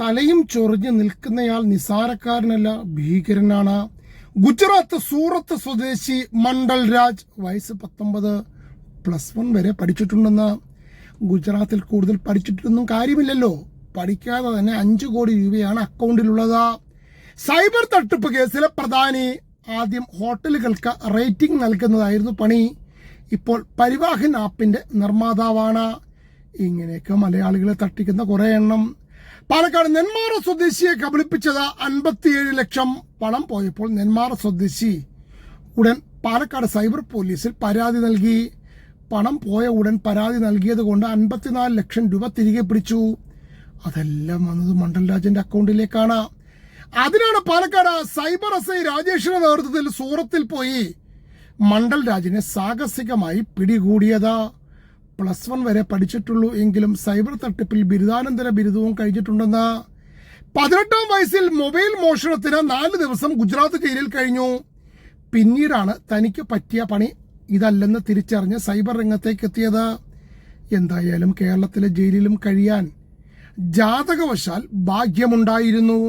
തലയും ചൊറിഞ്ഞ് നിൽക്കുന്നയാൾ നിസാരക്കാരനല്ല ഭീകരനാണ്. ഗുജറാത്ത് സൂറത്ത് സ്വദേശി മണ്ഡൽ രാജ് വയസ്സ് പത്തൊമ്പത് പ്ലസ് വൺ വരെ പഠിച്ചിട്ടുണ്ടെന്ന്. ഗുജറാത്തിൽ കൂടുതൽ പഠിച്ചിട്ടൊന്നും കാര്യമില്ലല്ലോ. പഠിക്കാതെ തന്നെ അഞ്ചു കോടി രൂപയാണ് അക്കൗണ്ടിലുള്ളത്. സൈബർ തട്ടിപ്പ് കേസിലെ പ്രധാനി ആദ്യം ഹോട്ടലുകൾക്ക് റേറ്റിംഗ് നൽകുന്നതായിരുന്നു പണി. ഇപ്പോൾ പരിവാഹൻ ആപ്പിന്റെ നിർമ്മാതാവാണ്. ഇങ്ങനെയൊക്കെ മലയാളികളെ തട്ടിക്കുന്ന കുറെ എണ്ണം. പാലക്കാട് നെന്മാറ സ്വദേശിയെ കബളിപ്പിച്ചത് അൻപത്തിയേഴ് ലക്ഷം പണം പോയപ്പോൾ നെന്മാറ സ്വദേശി ഉടൻ പാലക്കാട് സൈബർ പോലീസിൽ പരാതി നൽകി. പണം പോയ ഉടൻ പരാതി നൽകിയത് കൊണ്ട് അൻപത്തിനാല് ലക്ഷം രൂപ തിരികെ പിടിച്ചു. അതെല്ലാം വന്നത് മണ്ഡൽ രാജന്റെ അക്കൗണ്ടിലേക്കാണ്. അതിനാണ് പാലക്കാട് സൈബർ എസ് ഐ രാജേഷിന്റെ നേതൃത്വത്തിൽ സൂറത്തിൽ പോയി മണ്ഡൽ രാജിനെ സാഹസികമായി പിടികൂടിയത്. പ്ലസ് വൺ വരെ പഠിച്ചിട്ടുള്ളൂ എങ്കിലും സൈബർ തട്ടിപ്പിൽ ബിരുദാനന്തര ബിരുദവും കഴിഞ്ഞിട്ടുണ്ടെന്ന്. പതിനെട്ടാം വയസ്സിൽ മൊബൈൽ മോഷണത്തിന് നാല് ദിവസം ഗുജറാത്ത് ജയിലിൽ കഴിഞ്ഞു. പിന്നീടാണ് തനിക്ക് പറ്റിയ പണി ഇതല്ലെന്ന് തിരിച്ചറിഞ്ഞ് സൈബർ രംഗത്തേക്ക് എത്തിയത്. എന്തായാലും കേരളത്തിലെ ജയിലിലും കഴിയാൻ ജാതകവശാൽ ഭാഗ്യമുണ്ടായിരുന്നു.